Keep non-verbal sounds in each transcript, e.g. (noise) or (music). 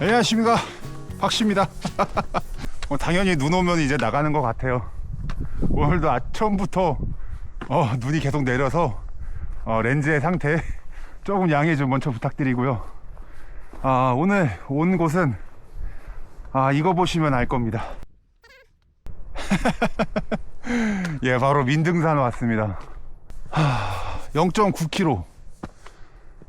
안녕하십니까. 박씨입니다. 어, (laughs) 당연히 눈 오면 이제 나가는 것 같아요. 오늘도 아침부터 어, 눈이 계속 내려서 어, 렌즈의 상태 (laughs) 조금 양해 좀 먼저 부탁드리고요. 아, 오늘 온 곳은 아 이거 보시면 알 겁니다. (laughs) 예 바로 민등산 왔습니다. 하, 0.9km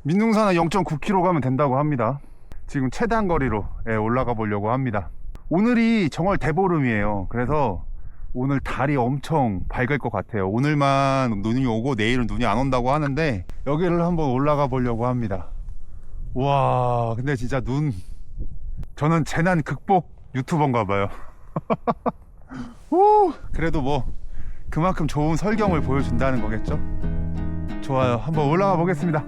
민둥산은 0.9km 가면 된다고 합니다. 지금 최단 거리로 예, 올라가 보려고 합니다. 오늘이 정월 대보름이에요. 그래서 오늘 달이 엄청 밝을 것 같아요. 오늘만 눈이 오고 내일은 눈이 안 온다고 하는데 여기를 한번 올라가 보려고 합니다. 와, 근데 진짜 눈 저는 재난 극복 유튜버인가 봐요. (laughs) 후, 그래도 뭐 그만큼 좋은 설경을 보여준다는 거겠죠? 좋아요. 한번 올라가 보겠습니다.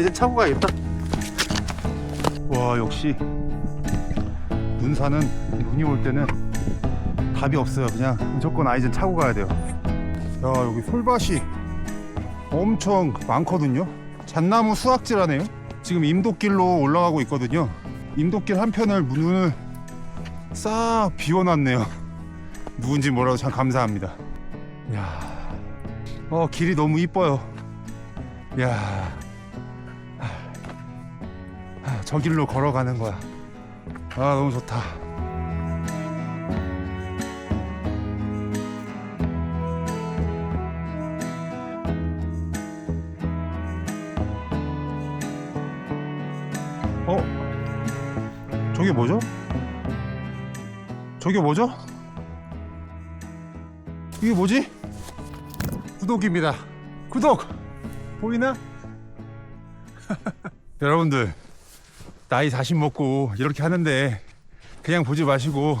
이제 차고 가야겠다. 와 역시. 눈산은 눈이 올 때는 답이 없어요. 그냥 무조건 아이젠 차고 가야 돼요. 야 여기 솔밭이 엄청 많거든요. 잣나무 수확지라네요. 지금 임도길로 올라가고 있거든요. 임도길 한편을 눈을 싹 비워놨네요. (laughs) 누군지 뭐라도 참 감사합니다. 야, 어 길이 너무 이뻐요. 야. 아, 저 길로 걸어가는 거야. 아, 너무 좋다. 어? 저게 뭐죠? 저게 뭐죠? 이게 뭐지? 구독입니다. 구독! 보이나? (laughs) 여러분들 나이 40 먹고 이렇게 하는데 그냥 보지 마시고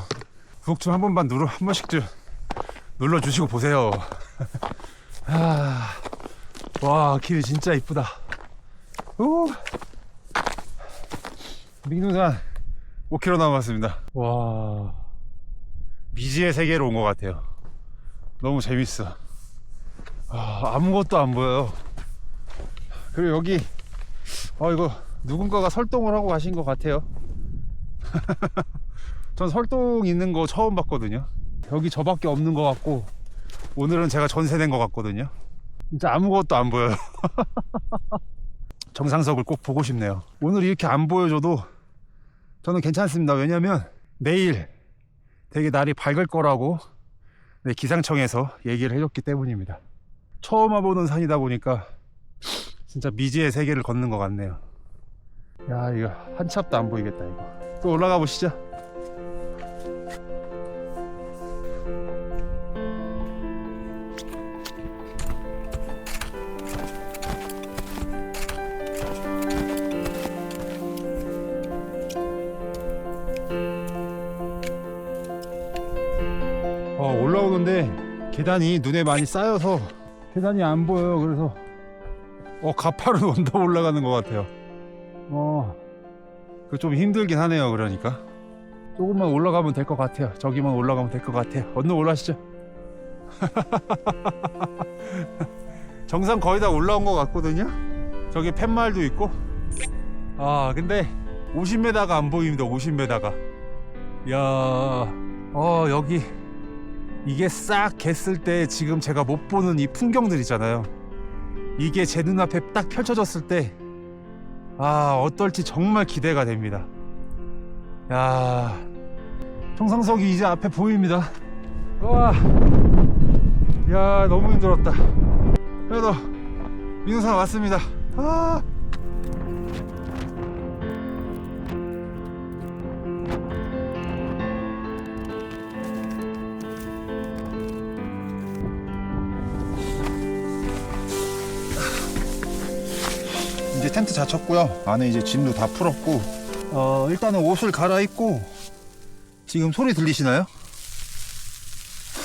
구독 좀 한 번만 눌러 한 번씩 좀 눌러 주시고 보세요. (laughs) 아, 와 길이 진짜 이쁘다. 오, 민둥산 5km 남았습니다. 와 미지의 세계로 온 것 같아요. 너무 재밌어. 아, 아무것도 안 보여요. 그리고 여기 어 이거 누군가가 설동을 하고 가신 것 같아요. (laughs) 전 설동 있는 거 처음 봤거든요. 여기 저밖에 없는 것 같고 오늘은 제가 전세 낸것 같거든요. 진짜 아무것도 안 보여요. (laughs) 정상석을 꼭 보고 싶네요. 오늘 이렇게 안 보여줘도 저는 괜찮습니다. 왜냐면 내일 되게 날이 밝을 거라고 네, 기상청에서 얘기를 해줬기 때문입니다. 처음 와보는 산이다 보니까 진짜 미지의 세계를 걷는 것 같네요. 야 이거 한 치 앞도 안 보이겠다 이거. 또 올라가 보시죠. 어, 올라오는데 계단이 눈에 많이 쌓여서 계단이 안 보여요. 그래서 어 가파른 (laughs) 언덕 올라가는 것 같아요. 어, 그좀 힘들긴 하네요. 그러니까 조금만 올라가면 될 것 같아요. 저기만 올라가면 될 것 같아요. 언덕 올라가시죠. (laughs) 정상 거의 다 올라온 것 같거든요. 저기 팻말도 있고. 아, 근데 50m가 안 보입니다. 50m가. 야, 어 여기 이게 싹 갰을 때 지금 제가 못 보는 이 풍경들 있잖아요. 이게 제 눈앞에 딱 펼쳐졌을 때 아, 어떨지 정말 기대가 됩니다. 야, 청상석이 이제 앞에 보입니다. 와, 야, 너무 힘들었다. 그래도 민우산 왔습니다. 아, 이제 텐트 자쳤고요. 안에 이제 짐도 다 풀었고, 어, 일단은 옷을 갈아입고, 지금 소리 들리시나요?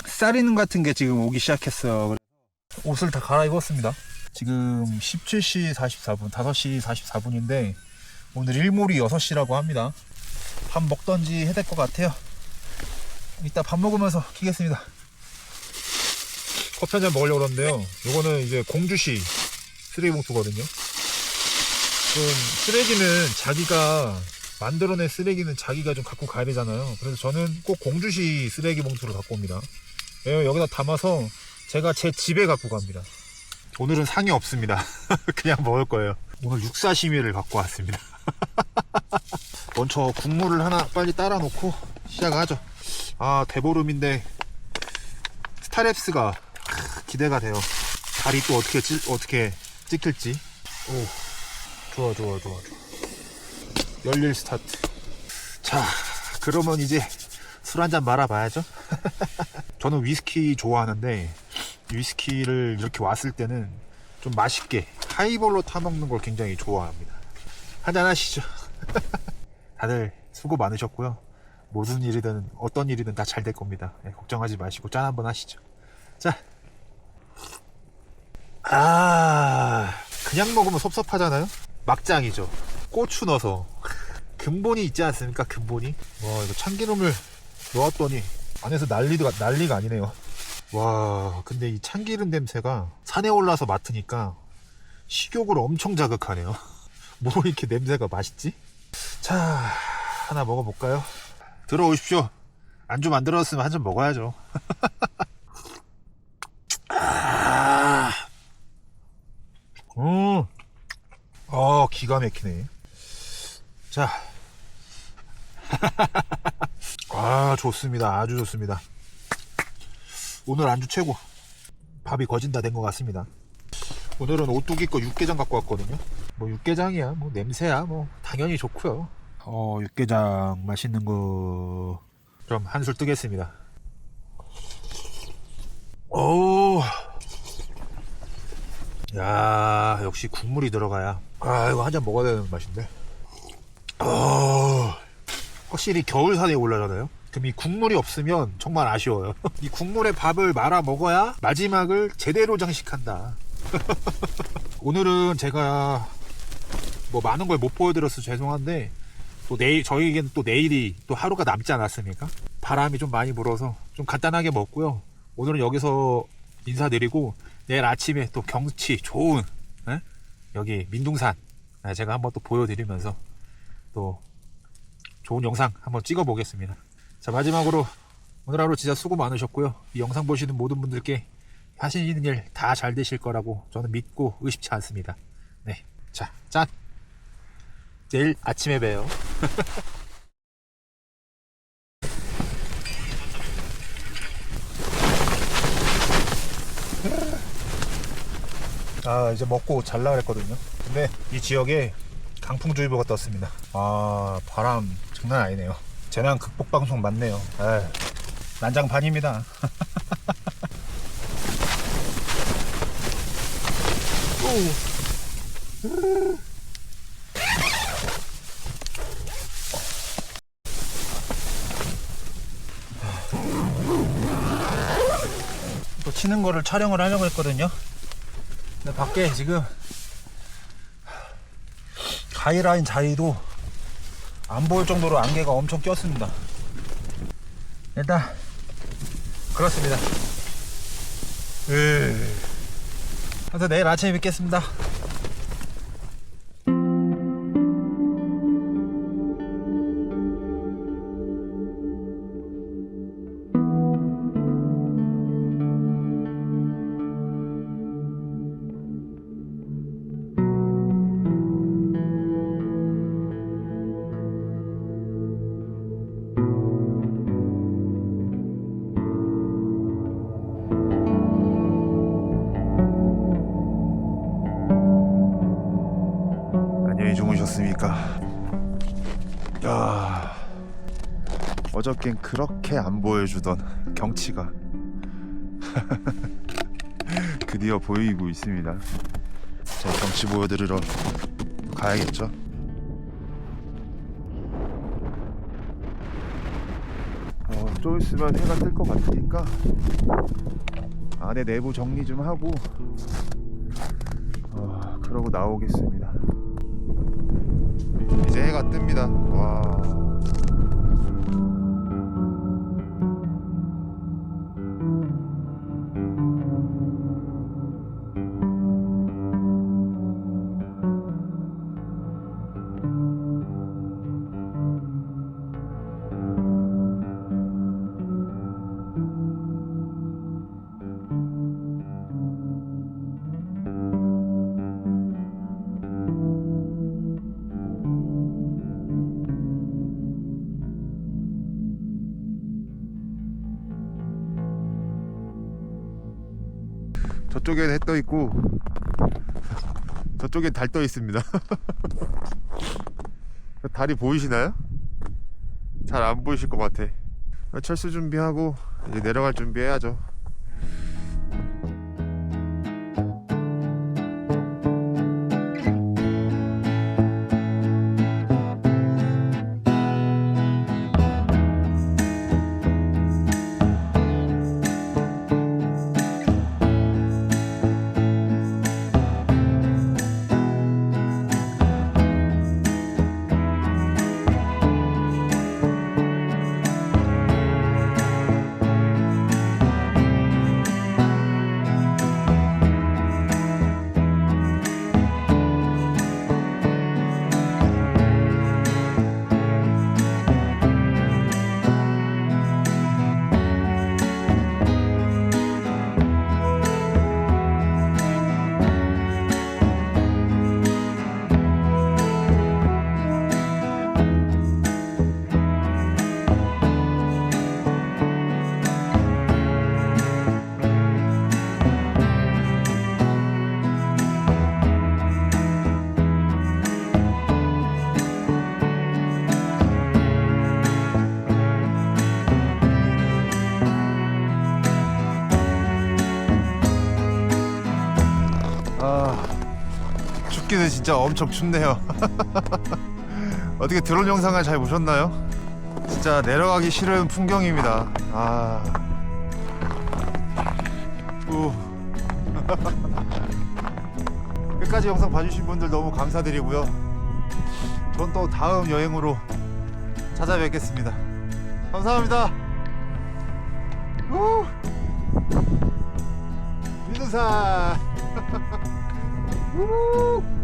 쌀이는 같은 게 지금 오기 시작했어요. 옷을 다 갈아입었습니다. 지금 17시 44분, 5시 44분인데, 오늘 일몰이 6시라고 합니다. 밥 먹던지 해야 될 것 같아요. 이따 밥 먹으면서 키겠습니다. 커피 한 잔 먹으려고 그러는데요. 요거는 이제 공주시 쓰레기 봉투거든요. 좀 쓰레기는 자기가 만들어낸 쓰레기는 자기가 좀 갖고 가야 되잖아요. 그래서 저는 꼭 공주시 쓰레기 봉투를 갖고 옵니다. 예, 여기다 담아서 제가 제 집에 갖고 갑니다. 오늘은 상이 없습니다. (laughs) 그냥 먹을 거예요. 오늘 육사시미를 갖고 왔습니다. (laughs) 먼저 국물을 하나 빨리 따라 놓고 시작하죠. 아, 대보름인데 스타랩스가 기대가 돼요. 다리 또 어떻게 찔, 어떻게 찍힐지. 오, 좋아, 좋아, 좋아, 좋아. 열릴 스타트. 자, 그러면 이제 술 한 잔 말아봐야죠. (laughs) 저는 위스키 좋아하는데 위스키를 이렇게 왔을 때는 좀 맛있게 하이볼로 타먹는 걸 굉장히 좋아합니다. 한잔 하시죠. (laughs) 다들 수고 많으셨고요. 무슨 일이든 어떤 일이든 다 잘 될 겁니다. 네, 걱정하지 마시고 짠 한번 하시죠. 자. 아, 그냥 먹으면 섭섭하잖아요? 막장이죠. 고추 넣어서. 근본이 있지 않습니까? 근본이. 와, 이거 참기름을 넣었더니 안에서 난리가, 난리가 아니네요. 와, 근데 이 참기름 냄새가 산에 올라서 맡으니까 식욕을 엄청 자극하네요. (laughs) 뭐 이렇게 냄새가 맛있지? 자, 하나 먹어볼까요? 들어오십시오. 안주 만들었으면 한 잔 먹어야죠. (laughs) 아, 음, 어, 기가 막히네. 자, (laughs) 아, 좋습니다. 아주 좋습니다. 오늘 안주 최고. 밥이 거진다 된 것 같습니다. 오늘은 오뚜기 거 육개장 갖고 왔거든요. 뭐 육개장이야, 뭐 냄새야, 뭐 당연히 좋고요. 어, 육개장 맛있는 거좀 한술 뜨겠습니다. 오, 야, 역시 국물이 들어가야. 아, 이거 한 잔 먹어야 되는 맛인데. 어, 확실히 겨울산에 올라잖아요. 그럼 이 국물이 없으면 정말 아쉬워요. (laughs) 이 국물에 밥을 말아 먹어야 마지막을 제대로 장식한다. (laughs) 오늘은 제가 뭐 많은 걸 못 보여드려서 죄송한데 또 내일 저희에게는 또 내일이 또 하루가 남지 않았습니까? 바람이 좀 많이 불어서 좀 간단하게 먹고요. 오늘은 여기서 인사드리고 내일 아침에 또 경치 좋은 예? 여기 민둥산 예, 제가 한번 또 보여드리면서 또 좋은 영상 한번 찍어 보겠습니다. 자 마지막으로 오늘 하루 진짜 수고 많으셨고요. 이 영상 보시는 모든 분들께 하시는 일 다 잘 되실 거라고 저는 믿고 의심치 않습니다. 네, 자 짠. 내일 아침에 봬요. (laughs) 아 이제 먹고 잘라 그랬거든요. 근데 이 지역에 강풍주의보가 떴습니다. 아 바람 장난 아니네요. 재난 극복 방송 맞네요. 아 난장판입니다. (laughs) 또 치는 거를 촬영을 하려고 했거든요. 밖에 지금 가이라인 자리도 안 보일 정도로 안개가 엄청 꼈습니다. 일단 그렇습니다. 으. 그래서 내일 아침에 뵙겠습니다. 어저께는 그렇게 안 보여주던 경치가 (laughs) 드디어 보이고 있습니다. 자, 경치 보여드리러 가야겠죠? 어, 좀 있으면 해가 뜰 것 같으니까 안에 내부 정리 좀 하고 어, 그러고 나오겠습니다. 이제 해가 뜹니다. 와. 저쪽엔 해 떠 있고 저쪽엔 달 떠 있습니다. (laughs) 달이 보이시나요? 잘 안 보이실 것 같아. 철수 준비하고 이제 내려갈 준비해야죠. 춥기는 진짜 엄청 춥네요. (laughs) 어떻게 드론 영상을 잘 보셨나요? 진짜 내려가기 싫은 풍경입니다. 아. 우. (laughs) 끝까지 영상 봐주신 분들 너무 감사드리고요. 전 또 다음 여행으로 찾아뵙겠습니다. 감사합니다. 우. 민우산. (laughs) 우.